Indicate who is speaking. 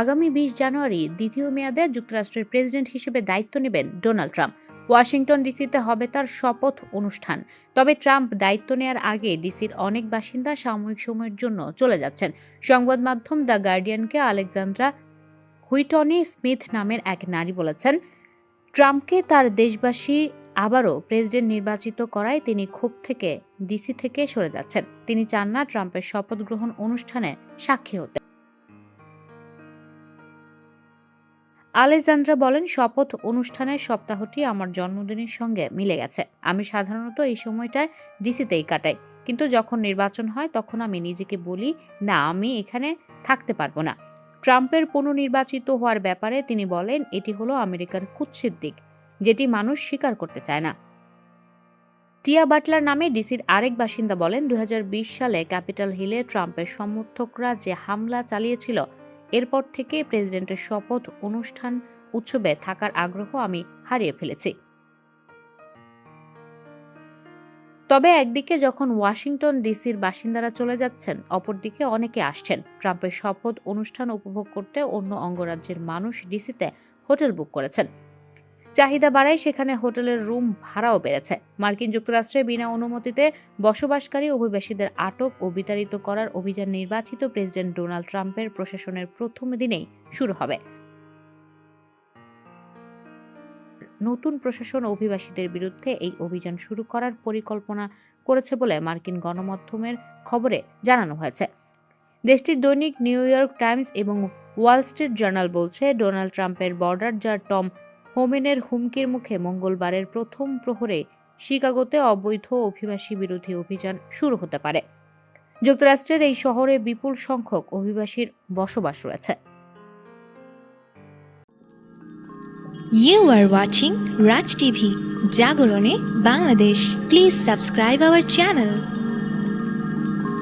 Speaker 1: আগামী বিশ জানুয়ারি দ্বিতীয় মেয়াদে যুক্তরাষ্ট্রের প্রেসিডেন্ট হিসেবে দায়িত্ব নেবেন ডোনাল্ড ট্রাম্প। ওয়াশিংটন ডিসিতে হবে তার শপথ অনুষ্ঠান। তবে ট্রাম্প দায়িত্ব নেয়ার আগে ডিসির অনেক বাসিন্দা সাময়িক সময়ের জন্য চলে যাচ্ছেন। সংবাদ মাধ্যম দ্য গার্ডিয়ানকে আলেকজান্দ্রা হুইটনি স্মিথ নামের এক নারী বলেছেন, ট্রাম্পকে তার দেশবাসী আবারও প্রেসিডেন্ট নির্বাচিত করায় তিনি ক্ষোভ থেকে, ডিসি থেকে সরে যাচ্ছেন। তিনি চান না ট্রাম্পের শপথ গ্রহণ অনুষ্ঠানে সাক্ষী হতে। আলেকজান্দ্রা বলেন, শপথ অনুষ্ঠানের সপ্তাহটি আমার জন্মদিনের সঙ্গে মিলে গেছে। আমি সাধারণত এই সময়টায় ডিসিতেই কাটাই। কিন্তু যখন নির্বাচন হয়, তখন আমি নিজেকে বলি, না, আমি এখানে থাকতে পারব না। ট্রাম্পের পুনর্নির্বাচিত হওয়ার ব্যাপারে তিনি বলেন, এটি হলো আমেরিকার কুৎসিত দিক, যেটি মানুষ স্বীকার করতে চায় না। টিয়া বাটলার নামে ডিসির আরেক বাসিন্দা বলেন, দুই হাজার বিশ সালে ক্যাপিটাল হিলে ট্রাম্পের সমর্থকরা যে হামলা চালিয়েছিল এরপর থেকে প্রেসিডেন্টের শপথ অনুষ্ঠান উৎসবে থাকার আগ্রহ আমি হারিয়ে ফেলেছি। তবে একদিকে যখন ওয়াশিংটন ডিসির বাসিন্দারা চলে যাচ্ছেন, অপরদিকে অনেকে আসছেন। ট্রাম্পের শপথ অনুষ্ঠান উপভোগ করতে অন্য অঙ্গরাজ্যের মানুষ ডিসিতে হোটেল বুক করেছেন। চাহিদা বাড়ায় সেখানে হোটেলের রুম ভাড়াও বেড়েছে। মার্কিন যুক্তরাষ্ট্রে বিনা অনুমতিতে বসবাসকারী অভিবাসীদের আটক ও বিতাড়িত করার অভিযান নির্বাচিত প্রেসিডেন্ট ডোনাল্ড ট্রাম্পের প্রশাসনের প্রথম দিনেই শুরু হবে। নতুন প্রশাসন অভিবাসীদের বিরুদ্ধে এই অভিযান শুরু করার পরিকল্পনা করেছে বলে মার্কিন গণমাধ্যমের খবরে জানানো হয়েছে। দেশটির দৈনিক নিউ ইয়র্ক টাইমস এবং ওয়াল স্ট্রিট জার্নাল বলছে, ডোনাল্ড ট্রাম্পের বর্ডার যার টম হোমেনের হুমকির মুখে মঙ্গলবারের প্রথম প্রহরে শিকাগোতে অবৈধ অভিবাসী বিরোধী অভিযান শুরু হতে পারে যুক্তরাষ্ট্রের এই শহরে বিপুল সংখ্যক অভিবাসীর বসবাস রয়েছে
Speaker 2: You are watching Raj TV, Jagorone, Bangladesh. Please subscribe our channel.